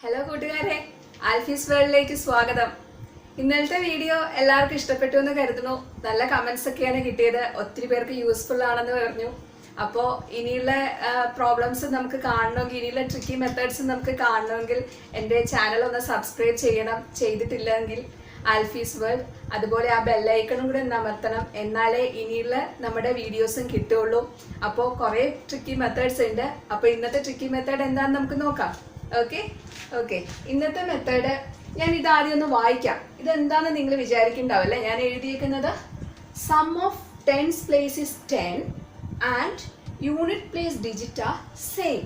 Hello കൂട്ടുകാരെ. ആൽഫീസ് വേൾഡിലേക്ക് സ്വാഗതം. ഇന്നലത്തെ വീഡിയോ എല്ലാവർക്കും ഇഷ്ടപ്പെട്ടു എന്ന് കരുതുന്നു. നല്ല കമൻസ് ഒക്കെയാണ് കിട്ടിയത്. ഒത്തിരി പേർക്ക് യൂസ്ഫുൾ ആണെന്ന് പറഞ്ഞു. അപ്പോൾ ഇനിയുള്ള പ്രോബ്ലംസ് നമുക്ക് കാണണമെങ്കിൽ ഇനിയുള്ള ട്രിക്കി മെത്തേഡ്സ് നമുക്ക് കാണണമെങ്കിൽ എന്റെ ചാനൽ ഒന്ന് സബ്സ്ക്രൈബ് ചെയ്യണം. ചെയ്തിട്ടില്ലെങ്കിൽ ആൽഫീസ് വേൾഡ് അതുപോലെ ആ ബെല്ലൈക്കണും കൂടെ അമർത്തണം. എന്നാലേ ഇനിയുള്ള നമ്മുടെ വീഡിയോസും കിട്ടുള്ളൂ അപ്പോൾ കുറേ ട്രിക്കി മെത്തേഡ്സ് ഉണ്ട്. അപ്പോൾ ഇന്നത്തെ ട്രിക്കി മെത്തേഡ് എന്താണെന്ന് നമുക്ക് നോക്കാം. ഓക്കെ ഓക്കെ ഇന്നത്തെ മെത്തേഡ് ഞാൻ ഇത് ആദ്യം ഒന്ന് വായിക്കാം. ഇതെന്താണെന്ന് നിങ്ങൾ വിചാരിക്കുന്നുണ്ടാവല്ലേ. ഞാൻ എഴുതിയിരിക്കുന്നത് sum of tens place is ten and unit place digit same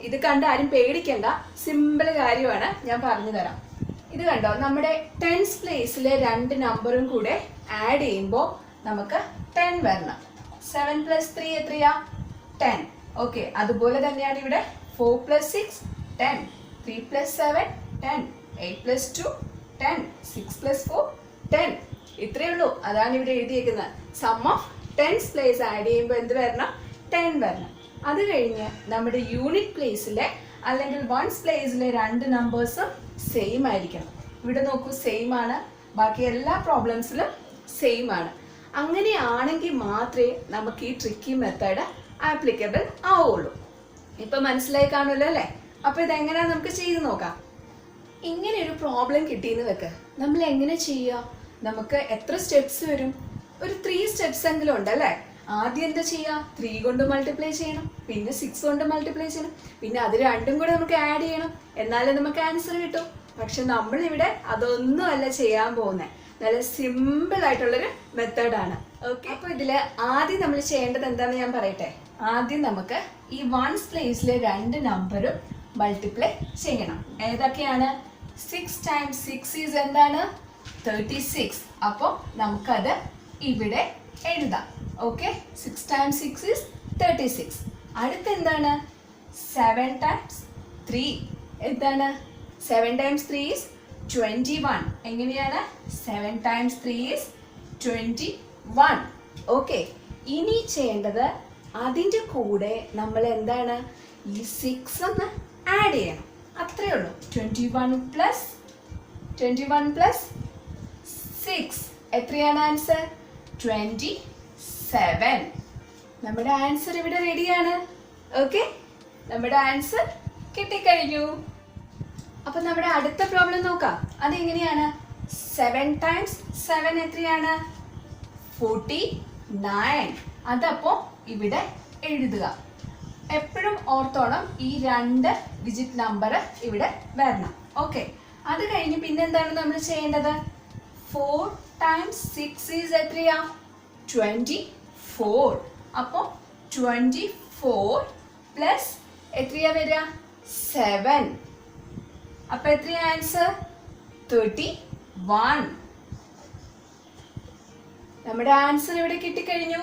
ഇത് കണ്ട് ആരും പേടിക്കണ്ട. സിമ്പിൾ കാര്യമാണ്. ഞാൻ പറഞ്ഞു തരാം. ഇത് കണ്ടോ? നമ്മുടെ ടെൻസ് പ്ലേസിലെ രണ്ട് നമ്പറും കൂടെ ആഡ് ചെയ്യുമ്പോൾ നമുക്ക് ടെൻ വരണം. സെവൻ പ്ലസ് ത്രീ എത്രയാ? ടെൻ ഓക്കെ അതുപോലെ തന്നെയാണ് ഇവിടെ four plus six ten three plus seven ten eight plus two ten six plus four ten ഇത്രയേ ഉള്ളൂ. അതാണ് ഇവിടെ എഴുതിയേക്കുന്നത്. Sum of tens place add ചെയ്യുമ്പോൾ എന്ത് വരണം? ടെൻ വരണം. അത് കഴിഞ്ഞ് നമ്മുടെ യൂണിറ്റ് പ്ലേസിലെ അല്ലെങ്കിൽ വൺസ് പ്ലേസിലെ രണ്ട് നമ്പേഴ്സും സെയിം ആയിരിക്കണം. ഇവിടെ നോക്കൂ സെയിം ആണ്. ബാക്കി എല്ലാ പ്രോബ്ലംസിലും സെയിം ആണ്. അങ്ങനെയാണെങ്കിൽ മാത്രമേ നമുക്ക് ഈ ട്രിക്കി മെത്തേഡ് ആപ്ലിക്കബിൾ ആവുള്ളൂ. ഇപ്പം മനസ്സിലായി കാണുമല്ലോ അല്ലേ? അപ്പൊ ഇതെങ്ങനെയാ നമുക്ക് ചെയ്ത് നോക്കാം. ഇങ്ങനെ ഒരു പ്രോബ്ലം കിട്ടിയെന്ന് വെക്ക്. നമ്മൾ എങ്ങനെ ചെയ്യുക നമുക്ക് എത്ര സ്റ്റെപ്സ് വരും? ഒരു ത്രീ സ്റ്റെപ്സ് എങ്കിലും ഉണ്ട് അല്ലേ? ആദ്യം എന്താ ചെയ്യുക ത്രീ കൊണ്ട് മൾട്ടിപ്ലൈ ചെയ്യണം. പിന്നെ സിക്സ് കൊണ്ട് മൾട്ടിപ്ലൈ ചെയ്യണം. പിന്നെ അത് രണ്ടും കൂടെ നമുക്ക് ആഡ് ചെയ്യണം. എന്നാലേ നമുക്ക് ആൻസർ കിട്ടും. പക്ഷെ നമ്മളിവിടെ അതൊന്നും അല്ല ചെയ്യാൻ പോകുന്നത് നല്ല സിമ്പിൾ ആയിട്ടുള്ളൊരു മെത്തേഡാണ് ഓക്കെ അപ്പോൾ ഇതിൽ ആദ്യം നമ്മൾ ചെയ്യേണ്ടത് എന്താണെന്ന് ഞാൻ പറയട്ടെ? ആദ്യം നമുക്ക് ഈ വൺസ് പ്ലേസിലെ രണ്ട് നമ്പറും മൾട്ടിപ്ലൈ ചെയ്യണം. ഏതൊക്കെയാണ്? സിക്സ് ടൈംസ് സിക്സ് ഈസ് എന്താണ്? തേർട്ടി സിക്സ് അപ്പോൾ നമുക്കത് ഇവിടെ എഴുതാം. Okay six times six is thirty six അടുത്ത് എന്താണ് സെവൻ ടൈംസ് ത്രീ എന്താണ്? Seven times three is twenty one എങ്ങനെയാണ്? Seven times three is twenty one okay ഇനി ചെയ്യേണ്ടത് അതിന്റെ കൂടെ നമ്മൾ എന്താണ്? ഈ സിക്സ് ഒന്ന് ആഡ് ചെയ്യണം. അത്രയേ ഉള്ളൂ. Twenty one plus twenty one plus six എത്രയാണ് ആൻസർ ട്വന്റി സെവൻ നമ്മുടെ ആൻസർ ഇവിടെ റെഡിയാണ് ഓക്കെ നമ്മുടെ ആൻസർ കിട്ടിക്കഴിഞ്ഞു. അപ്പം നമ്മുടെ അടുത്ത പ്രോബ്ലം നോക്കാം. അതെങ്ങനെയാണ്? സെവൻ ടൈംസ് സെവൻ എത്രയാണ്? ഫോർട്ടി നയൻ അതപ്പോൾ ഇവിടെ എഴുതുക. എപ്പോഴും ഓർത്തോണം ഈ രണ്ട് ഡിജിറ്റ് നമ്പർ ഇവിടെ വരണം. ഓക്കെ അത് കഴിഞ്ഞ് പിന്നെന്താണ് നമ്മൾ ചെയ്യേണ്ടത്? ഫോർ ടൈംസ് സിക്സ് ഈസ് എത്രയാ? ട്വന്റി ഫോർ അപ്പോൾ ട്വന്റി ഫോർ പ്ലസ് എത്രയാ വരിക? സെവൻ അപ്പോൾ എത്രയാ ആൻസർ തേർട്ടി വൺ നമ്മുടെ ആൻസർ ഇവിടെ കിട്ടിക്കഴിഞ്ഞു.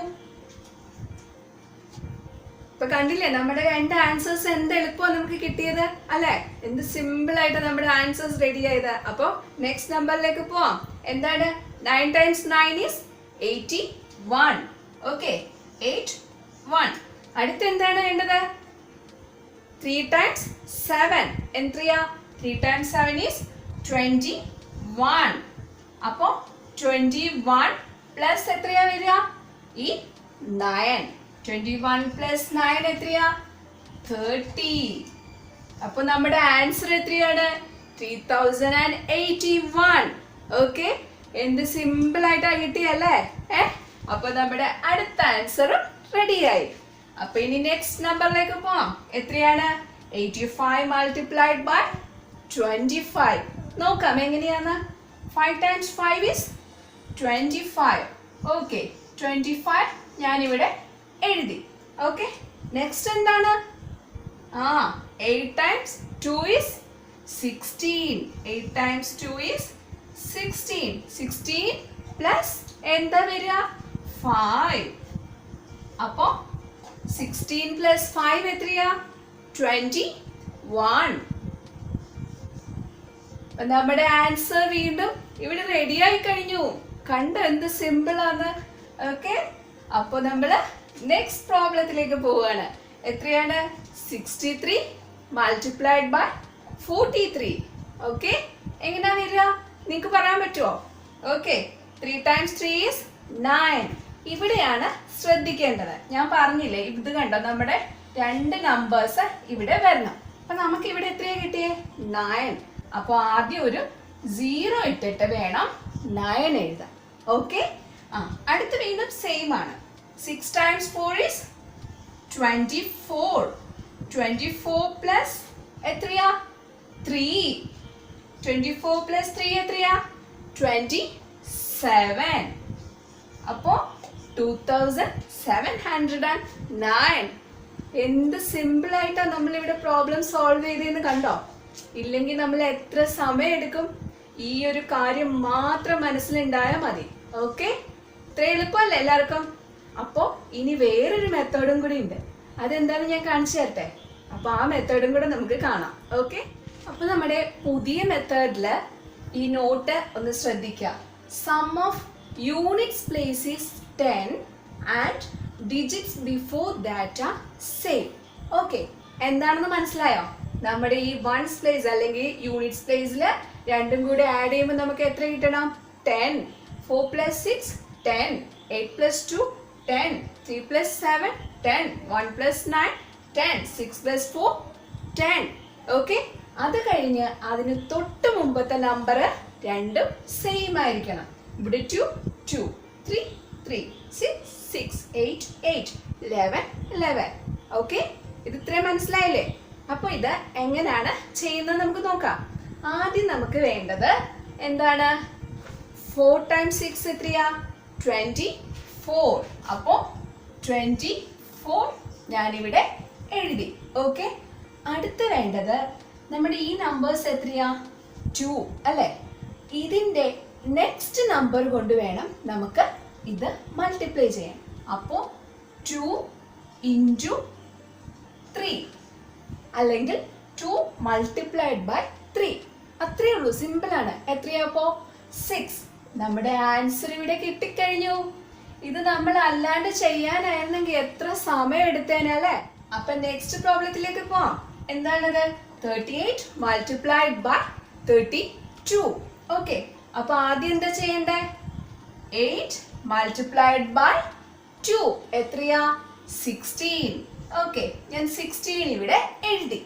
ഇപ്പൊ കണ്ടില്ലേ നമ്മുടെ രണ്ട് ആൻസേഴ്സ് എന്ത് എളുപ്പമാണ് നമുക്ക് കിട്ടിയത് അല്ലെ? എന്ത് സിമ്പിൾ ആയിട്ട് നമ്മുടെ ആൻസേഴ്സ് റെഡി ആയത്. അപ്പൊ നെക്സ്റ്റ് നമ്പറിലേക്ക് പോവാം. എന്താണ്? Nine times nine is eighty one okay eight one അടുത്ത് എന്താണ് വേണ്ടത്? ത്രീ ടൈംസ് സെവൻ എത്രയാ three times seven is twenty one അപ്പോൾ ട്വന്റി വൺ പ്ലസ് എത്രയാ വരിക? ഈ nine twenty one plus nine എത്രയാ? തേർട്ടി അപ്പോൾ നമ്മുടെ ആൻസർ എത്രയാണ്? Three thousand and eighty one okay എന്ത് സിമ്പിൾ ആയിട്ടാ കിട്ടിയല്ലേ ഏ? അപ്പൊ നമ്മുടെ അടുത്ത ആൻസറും റെഡിയായി അപ്പൊ ഇനി നെക്സ്റ്റ് നമ്പറിലേക്ക് പോവാം. എത്രയാണ്? Eighty five multiplied by twenty five നോക്കാം എങ്ങനെയാണ്? Five times five is twenty five okay twenty five ഞാനിവിടെ എഴുതി. ഓക്കെ നെക്സ്റ്റ് എന്താണ്? ആ eight times two is sixteen eight times two is sixteen sixteen plus എന്താ വരിക? ഫൈവ് അപ്പോ സിക്സ്റ്റീൻ പ്ലസ് ഫൈവ് എത്രയാ? ട്വന്റി വൺ നമ്മുടെ ആൻസർ വീണ്ടും ഇവിടെ റെഡി ആയി കഴിഞ്ഞു. കണ്ടോ എന്ത് സിമ്പിൾ ആണ്? ഓക്കെ അപ്പൊ നമ്മൾ നെക്സ്റ്റ് പ്രോബ്ലത്തിലേക്ക് പോവുകയാണ്. എത്രയാണ്? Sixty three multiplied by forty three okay എങ്ങനെയാ വരിക? നിങ്ങൾക്ക് പറയാൻ പറ്റുമോ okay three times three is nine ഇവിടെയാണ് ശ്രദ്ധിക്കേണ്ടത്. ഞാൻ പറഞ്ഞില്ലേ ഇത് കണ്ടോ? നമ്മുടെ രണ്ട് നമ്പേഴ്സ് ഇവിടെ വരണം. അപ്പൊ നമുക്ക് ഇവിടെ എത്രയാ കിട്ടിയേ? നയൻ അപ്പോൾ ആദ്യം ഒരു സീറോ ഇട്ടിട്ട് വേണം നയൻ എഴുതാം ഓക്കെ ആ അടുത്ത് വീണ്ടും സെയിം ആണ്. Six times four is twenty four twenty four plus എത്രയാ? Three twenty four plus three എത്രയാ? ട്വന്റി സെവൻ അപ്പോ two thousand seven hundred and nine എന്ത് സിമ്പിൾ ആയിട്ടാ നമ്മൾ ഇവിടെ പ്രോബ്ലം സോൾവ് ചെയ്തതെന്ന് കണ്ടോ? ഇല്ലെങ്കിൽ നമ്മൾ എത്ര സമയം എടുക്കും ഈ ഒരു കാര്യം മാത്രം മനസ്സിലുണ്ടായാൽ മതി. ഓക്കെ ഇത്ര എളുപ്പമല്ലേ എല്ലാവർക്കും? അപ്പോ ഇനി വേറൊരു മെത്തേഡും കൂടി ഉണ്ട്. അതെന്താണെന്ന് ഞാൻ കാണിച്ചു തരട്ടെ? അപ്പോൾ ആ മെത്തേഡും കൂടെ നമുക്ക് കാണാം. ഓക്കെ? അപ്പോൾ നമ്മുടെ പുതിയ മെത്തേഡിൽ ഈ നോട്ട് ഒന്ന് ശ്രദ്ധിക്കുക sum of units places ten and digits before that same. Okay? എന്താണെന്ന് മനസ്സിലായോ? നമ്മുടെ ഈ വൺസ് പ്ലേസ് അല്ലെങ്കിൽ യൂണിറ്റ്സ് പ്ലേസിൽ രണ്ടും കൂടി ആഡ് ചെയ്യുമ്പോൾ നമുക്ക് എത്ര കിട്ടണം? Ten. Four plus six ten. Eight plus two ten three plus seven ten one plus nine ten six plus four ten okay അത് കഴിഞ്ഞ് അതിന് തൊട്ട് മുമ്പത്തെ നമ്പർ രണ്ടും സെയിം ആയിരിക്കണം. ഇവിടെ two two three three six six eight eight eleven eleven okay ഇത് ഇത്രയും മനസ്സിലായില്ലേ? അപ്പോൾ ഇത് എങ്ങനെയാണ് ചെയ്യുന്നത് നമുക്ക് നോക്കാം. ആദ്യം നമുക്ക് വേണ്ടത് എന്താണ്? ഫോർ ടൈംസ് സിക്സ് എത്രയാ? ട്വന്റി ഫോർ അപ്പോ ട്വന്റി ഫോർ ഞാനിവിടെ എഴുതി. ഓക്കെ അടുത്ത് വേണ്ടത് നമ്മുടെ ഈ നമ്പേഴ്സ് എത്രയാ? ടു അല്ലെ? ഇതിന്റെ നെക്സ്റ്റ് നമ്പർ കൊണ്ട് വേണം നമുക്ക് ഇത് മൾട്ടിപ്ലൈ ചെയ്യാം അപ്പോ ടു ഇന്റു ത്രീ അല്ലെങ്കിൽ ടു മൾട്ടിപ്ലൈഡ് ബൈ ത്രീ അത്രേ ഉള്ളൂ. സിമ്പിളാണ് എത്രയാ അപ്പോ? സിക്സ് നമ്മുടെ ആൻസർ ഇവിടെ കിട്ടിക്കഴിഞ്ഞു. ഇത് നമ്മൾ അല്ലാണ്ട് ചെയ്യാനായിരുന്നെങ്കിൽ എത്ര സമയം എടുത്തേനല്ലേ അപ്പൊ നെക്സ്റ്റ് പ്രോബ്ലത്തിലേക്ക് പോവാം. എന്താണത്? Thirty eight multiplied by thirty two okay അപ്പൊ ആദ്യം എന്താ ചെയ്യണ്ടേ? എയ്റ്റ് മൾട്ടിപ്ലൈഡ് ബൈ ടു എത്രയാ? സിക്സ്റ്റീൻ ഓക്കെ ഞാൻ സിക്സ്റ്റീൻ ഇവിടെ എഴുതി.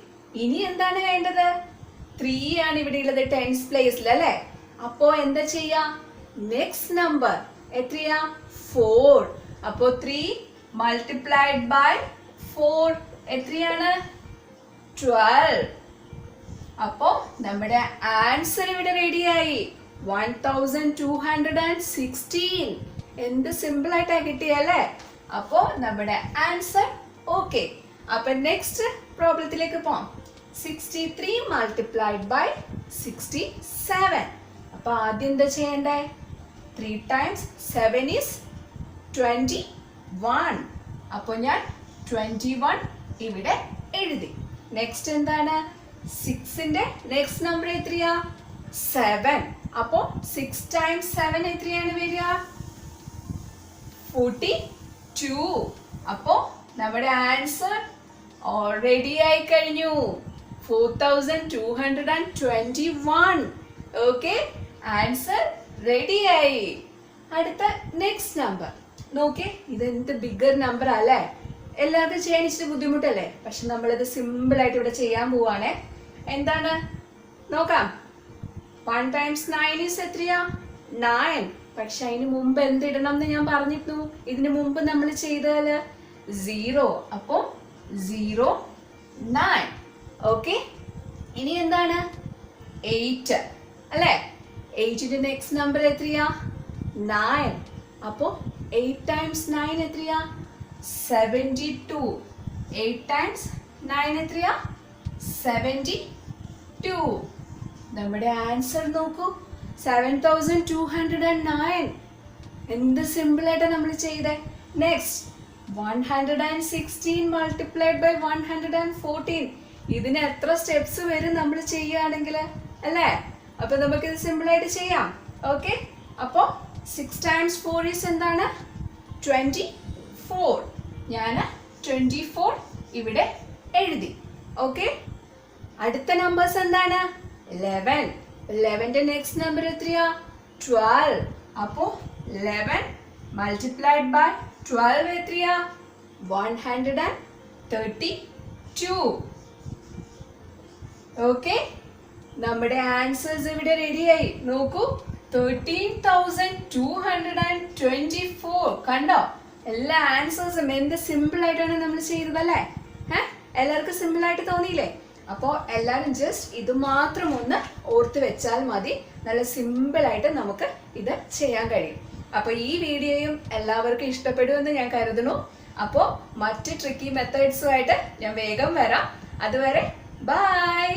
ഇനി എന്താണ് വേണ്ടത്? ത്രീ ആണ് ഇവിടെ ഉള്ളത് ടെൻസ് പ്ലേസിൽ അല്ലേ? അപ്പോ എന്താ ചെയ്യാ? നെക്സ്റ്റ് നമ്പർ എത്രയാ? ഫോർ അപ്പോ ത്രീ മൾട്ടിപ്ലൈഡ് ബൈ ഫോർ എത്രയാണ്? ട്വൽവ് അപ്പോ നമ്മുടെ ആൻസർ ഇവിടെ റെഡിയായി one thousand two hundred and sixteen എന്ത് സിമ്പിൾ ആയിട്ടാ കിട്ടിയല്ലേ അപ്പോ നമ്മുടെ ആൻസർ ഓക്കെ അപ്പൊ നെക്സ്റ്റ് പ്രോബ്ലത്തിലേക്ക് പോവാം. Sixty three multiplied by sixty seven അപ്പൊ ആദ്യം എന്താ ചെയ്യണ്ടേ? Three times seven is twenty one അപ്പോൾ ഞാൻ ട്വന്റി വൺ ഇവിടെ എഴുതി. നെക്സ്റ്റ് എന്താണ്? സിക്സിന്റെ നെക്സ്റ്റ് നമ്പർ എത്രയാ? സെവൻ അപ്പോൾ സിക്സ് ടൈംസ് സെവൻ എത്രയാണ് വരിക? ഫോർട്ടി ടു അപ്പോൾ നമ്മുടെ ആൻസർ ഓൾറെഡി ആയി കഴിഞ്ഞു. Four thousand two hundred and twenty one okay answer ready ആയി അടുത്ത നെക്സ്റ്റ് നമ്പർ നോക്കേ ഇത് എന്ത് ബിഗർ നമ്പർ അല്ലേ എല്ലാവർക്കും ചെയ്യാൻ ഇച്ചിരി ബുദ്ധിമുട്ടല്ലേ? പക്ഷെ നമ്മളിത് സിമ്പിൾ ആയിട്ട് ഇവിടെ ചെയ്യാൻ പോവാണ്. എന്താണ്? നോക്കാം. വൺ ടൈംസ് നയൻ ഈസ് എത്രയാ? നയൻ പക്ഷെ അതിന് മുമ്പ് എന്തിടണം എന്ന് ഞാൻ പറഞ്ഞിരുന്നു. ഇതിന് മുമ്പ് നമ്മൾ ചെയ്താൽ സീറോ അപ്പോ സീറോ നയൻ ഓക്കെ ഇനി എന്താണ്? എയ്റ്റ് അല്ലേ? എയ്റ്റിന്റെ നെക്സ്റ്റ് നമ്പർ എത്രയാ? നയൻ അപ്പോ എയ്റ്റ് ടൈംസ് നയൻ എത്രയാ? Seventy two eight times nine എത്രയാ? സെവന്റി ടു നമ്മുടെ ആൻസർ നോക്കൂ. Seven thousand two hundred and nine എന്ത് സിമ്പിൾ ആയിട്ടാണ് നമ്മൾ ചെയ്തേ? Next one hundred and sixteen multiplied by one hundred and fourteen ഇതിന് എത്ര സ്റ്റെപ്സ് വരും നമ്മൾ ചെയ്യുകയാണെങ്കിൽ അല്ലേ? അപ്പൊ നമുക്ക് ഇത് സിമ്പിൾ ആയിട്ട് ചെയ്യാം. ഓക്കെ അപ്പോ സിക്സ് ടൈംസ് ഫോർ ഈസ് എന്താണ്? ട്വന്റി ഫോർ ഞാൻ ട്വന്റി ഫോർ ഇവിടെ എഴുതി. ഓക്കെ അടുത്ത നമ്പേഴ്സ് എന്താണ്? ലെവൻ ലെവന്റെ നെക്സ്റ്റ് നമ്പർ എത്രയാ? ട്വൽവ് അപ്പോ ലെവൻ മൾട്ടിപ്ലൈഡ് ബൈ ട്വൽവ് എത്രയാ? One hundred and thirty two okay നമ്മുടെ ആൻസേഴ്സ് ഇവിടെ റെഡിയായി നോക്കൂ. Thirteen thousand two hundred and twenty four കണ്ടോ? എല്ലാ ആൻസേഴ്സും എന്ത് സിമ്പിൾ ആയിട്ടാണ് നമ്മൾ ചെയ്തതല്ലേ? ഏഹ് എല്ലാവർക്കും സിമ്പിൾ ആയിട്ട് തോന്നിയില്ലേ? അപ്പോൾ എല്ലാവരും ജസ്റ്റ് ഇത് മാത്രം ഒന്ന് ഓർത്ത് വെച്ചാൽ മതി. നല്ല സിമ്പിൾ ആയിട്ട് നമുക്ക് ഇത് ചെയ്യാൻ കഴിയും. അപ്പോൾ ഈ വീഡിയോയും എല്ലാവർക്കും ഇഷ്ടപ്പെടുമെന്ന് ഞാൻ കരുതുന്നു. അപ്പോൾ മറ്റ് ട്രിക്കി മെത്തേഡ്സുമായിട്ട് ഞാൻ വേഗം വരാം. അതുവരെ ബൈ